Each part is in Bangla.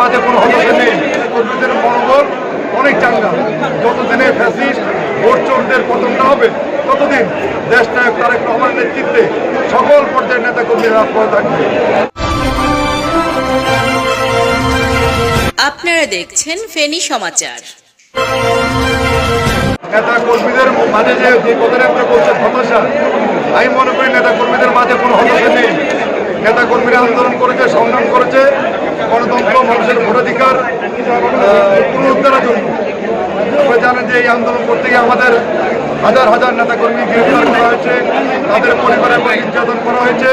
মাঝে কোনো হতাশা নেই। কর্মীদের মনোবল অনেক চাঙ্গা। যতদিনে ফ্যাসিস্ট ভোট চোরদের পতন না হবে ততদিন দেশ নায়ক তারেক রহমানের নেতৃত্বে সকল পর্যায়ের নেতা কর্মীরা রাজপথে থাকবে। আপনারা দেখছেন ফেনী সমাচার। নেতা কর্মীদের মাঝে যে যে কথাটা আপনি বলছেন হতাশা আমি মনে করি নেতা কর্মীদের মাঝে কোনো হতাশা নেই। নেতা কর্মীরা আন্দোলন করেছে সংগ্রাম করেছে গণতন্ত্র, মানুষের ভোটাধিকার পুনরুদ্ধারের জন্য আপনারা জানেন যে এই আন্দোলন করতে গিয়ে আমাদের হাজার হাজার নেতা কর্মী গ্রেফতার করা হয়েছে, তাদের পরিবারের নির্যাতন করা হয়েছে।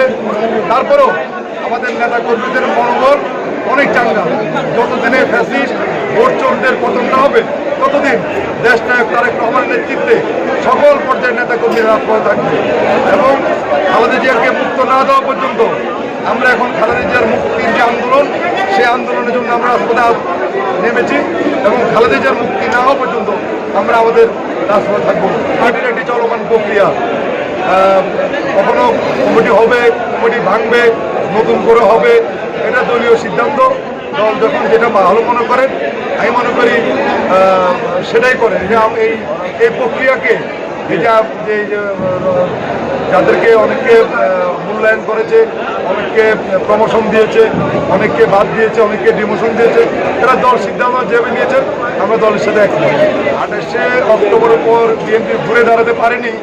তারপরেও আমাদের নেতা কর্মীদের মনোবল অনেক চাঙ্গা। যতদিনে ফ্যাসিস্ট ভোট চোরদের পতন না হবে, ততদিন দেশ নায়ক তারেক রহমানের নেতৃত্বে সকল পর্যায়ের নেতা কর্মীরা রাজপথে থাকবে। এবং আমাদের জিয়াকে মুক্ত না দেওয়া পর্যন্ত আমরা এখন খালেদা জিয়ার মুক্তির যে আন্দোলন সেই আন্দোলনের জন্য আমরা আজ নেমেছি এবং খালেদা জিয়ার মুক্তি না হওয়া পর্যন্ত আমরা আমাদের রাজপথে থাকব। পার্টির একটি চলমান প্রক্রিয়া। কখনো কমিটি হবে, কমিটি ভাঙবে, নতুন করে হবে, এটা দলীয় সিদ্ধান্ত। দল যখন যেটা ভালো মনে করেন আমি মনে করি সেটাই করেন এই এই প্রক্রিয়াকে, এই যে যাদেরকে অনেকে মূল্যায়ন করেছে অনেককে প্রমোশন দিয়েছে, অনেককে বাদ দিয়েছে, অনেককে ডিমোশন দিয়েছে। এরা দল সিদ্ধান্ত যেভাবে নিয়েছেন, আমরা দলের সাথে একমত। আঠাশে অক্টোবরের পর বিএনপি ঘুরে দাঁড়াতে পারেনি,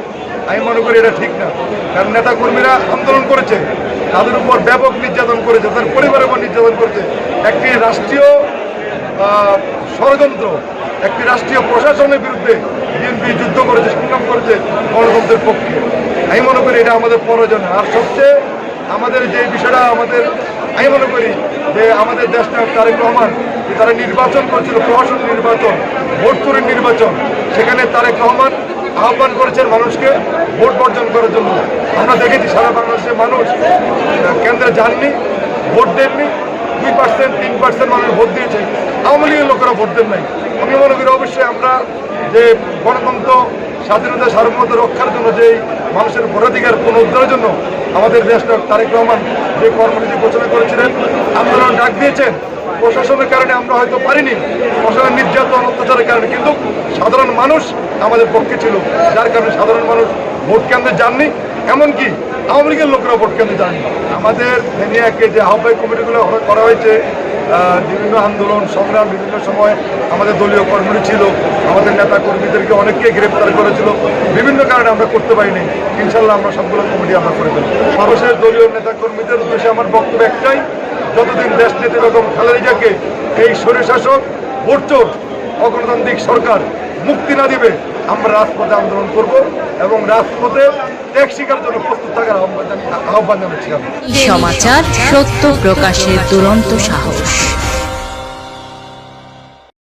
আমি মনে করি এটা ঠিক না। কারণ নেতা কর্মীরা আন্দোলন করেছে, তাদের উপর ব্যাপক নির্যাতন করেছে, তাদের পরিবারের উপর নির্যাতন করেছে। একটি রাষ্ট্রীয় ষড়যন্ত্র, একটি রাষ্ট্রীয় প্রশাসনের বিরুদ্ধে বিএনপি যুদ্ধ করেছে, সংগ্রাম করেছে গণতন্ত্রের পক্ষে। আমি মনে করি এটা আমাদের প্রয়োজন। আর সবচেয়ে আমাদের যে বিষয়টা আমাদের, আমি মনে করি যে আমাদের দেশ নায়ক তারেক রহমান, যে তারা নির্বাচন করেছিল প্রশাসন নির্বাচন, ভোট চুরির নির্বাচন, সেখানে তারেক রহমান আহ্বান করেছেন মানুষকে ভোট বর্জন করার জন্য। আমরা দেখেছি সারা বাংলাদেশের মানুষ কেন্দ্রে যাননি, ভোট দেননি, দুই পার্সেন্ট, তিন পার্সেন্ট মানুষ ভোট দিয়েছে। আওয়ামী লীগের লোকেরা ভোট দেন নাই। আমি মনে করি অবশ্যই আমরা যে গণতন্ত্র, স্বাধীনতা, সার্বভৌমত্ব রক্ষার জন্য যে মানুষের ভোটাধিকার পুনরুদ্ধারের জন্য আমাদের দেশটা তারেক রহমান যে কর্মনীতি ঘোষণা করেছিলেন, আন্দোলন ডাক দিয়েছেন, প্রশাসনের কারণে আমরা হয়তো পারিনি, প্রশাসনের নির্যাতন, অত্যাচারের কারণে, কিন্তু সাধারণ মানুষ আমাদের পক্ষে ছিল, যার কারণে সাধারণ মানুষ ভোট কেন্দ্রে যাননি। এমনকি আওয়ামী লীগের লোকরা ভোট কেন্দ্রে যাননি আমাদের ফেনিয়াকে যে আহ্বায়ক কমিটিগুলো করা হয়েছে বিভিন্ন আন্দোলন, সংগ্রাম বিভিন্ন সময় আমাদের দলীয় কর্মী ছিল, আমাদের নেতা কর্মীদেরকে অনেককে গ্রেপ্তার করেছিল। বিভিন্ন কারণে আমরা করতে পারিনি। ইনশাল্লাহ আমরা সবগুলো কমিটি আমরা করে দেবো সর্বশেষ দলীয় নেতা কর্মীদের উদ্দেশ্যে আমার বক্তব্য একটাই, যতদিন দেশ নেত্রী বেগম খালেদা জিয়াকে এই স্বৈরশাসক, ভোটচোর, অগণতান্ত্রিক সরকার মুক্তি না দিবে, আমরা রাজপথে আন্দোলন করব এবং রাজপথে ত্যাগ শিকার জন্য প্রস্তুত থাকার আহ্বান আহ্বান জানাচ্ছি সমাচার, সত্য প্রকাশের দুরন্ত সাহস।